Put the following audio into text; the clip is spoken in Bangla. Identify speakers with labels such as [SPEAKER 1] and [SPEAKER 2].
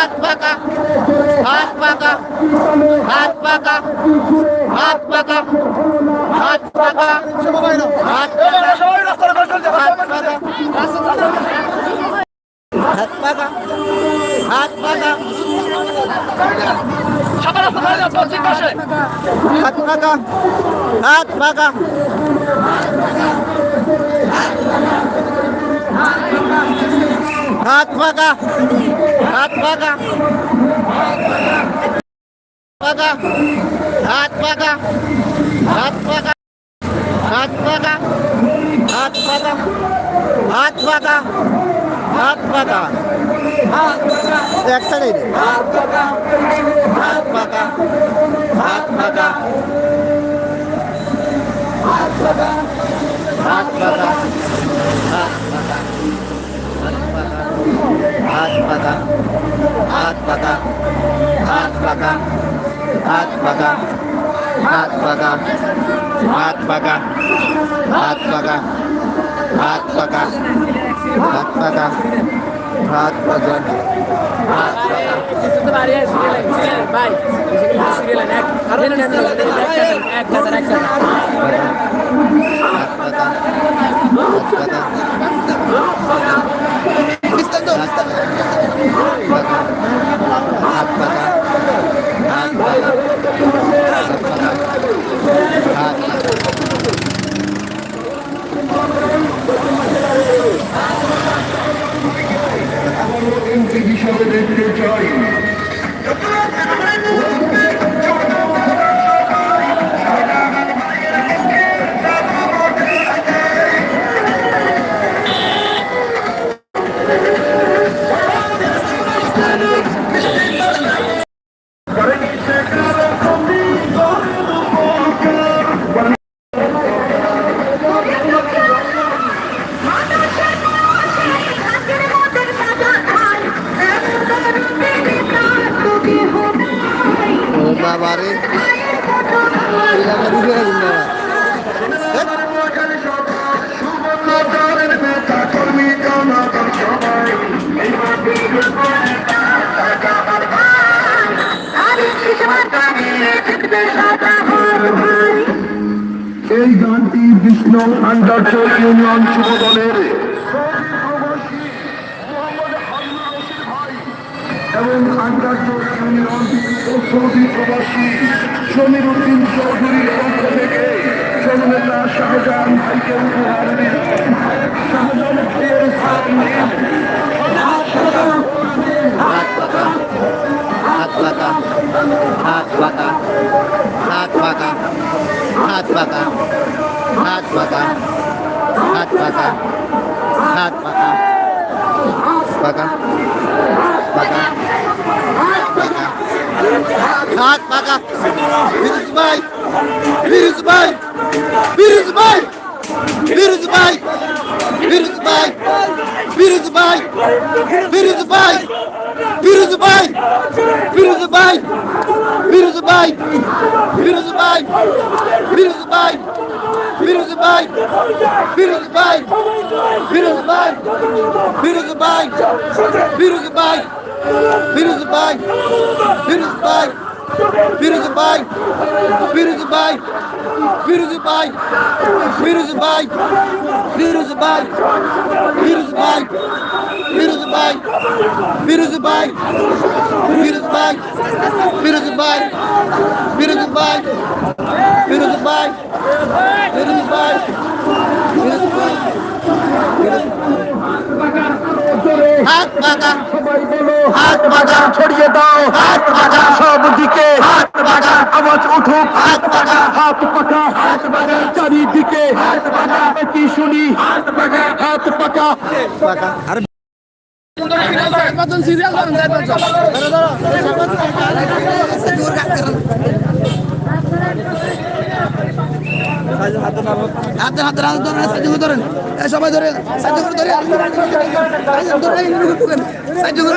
[SPEAKER 1] হাত পাকা হাত পাকা হাত পাকা হাত পাকা হাত পাকা হাত পাকা হাত পাকা হাত পাকা হাত পাকা। হাত পাকা हाथ भागा भागा हाथ भागा हाथ भागा हाथ भागा हाथ भागा हाथ भागा हाथ भागा एक साइड हाथ भागा हाथ भागा हाथ भागा পাকা হাত পাকা হাত পাকা হাত পাকা হাত পাকা হাত পাকা হাত পাকা হাত পাকা হাত পাকা হাত পাকা হাত
[SPEAKER 2] বাবারে এই গানটি বিষ্ণু আন্ডারচর ইউনিয়ন যুব দলের এবং ইউনিয়ন ও সৌদি প্রবাসী সমীর উদ্দিন চৌধুরীর পক্ষ থেকে জননেতা শাহজাহান ভাইকে।
[SPEAKER 1] হাত পাকা হাত পাকা হাত পাকা হাত পাকা হাত পাকা হাত পাকা হাত পাকা পাকা পাকা হাত পাকা বিরুজ ভাই বিরুজ ভাই বিরুজ ভাই বিরুজ ভাই বিরুজ ভাই বিরুজ ভাই বিরুজ ভাই বিরুজ ভাই বিরুজ ভাই বিরুজ ভাই বিরুজ ভাই বিরুজ ভাই বিরুজ ভাই বিরুজ ভাই বিরুজ ভাই বিরুজ ভাই বিরুজ ভাই বিরুজ ভাই বিরুজ ভাই বিরুজ ভাই বিরুজ ভাই বিরুজ ভাই বিরুজ ভাই বিরুজ ভাই বিরুজ ভাই বিরুজ ভাই বিরুজ ভাই বিরুজ ভাই বিরুজ ভাই বিরুজ ভাই বিরুজ ভাই বিরুজ ভাই হাত
[SPEAKER 2] বলো
[SPEAKER 1] হাত পাকা
[SPEAKER 2] ছড়িয়ে দাও
[SPEAKER 1] হাত পাকা
[SPEAKER 2] সব দিকে
[SPEAKER 1] হাত পাকা
[SPEAKER 2] আওয়াজ উঠুক।
[SPEAKER 1] হাত পাকা
[SPEAKER 2] হাত পাকা।
[SPEAKER 1] হাত পাকা
[SPEAKER 2] চারিদিকে
[SPEAKER 1] হাত পাকা
[SPEAKER 2] কি শুনি?
[SPEAKER 1] হাত পাকা
[SPEAKER 2] হাত পাকা।
[SPEAKER 1] আর হাতে হাতে হাতে ধরেন সাহায্য ধরেন সবাই ধরে করে ধরে ধরে সাহায্য করে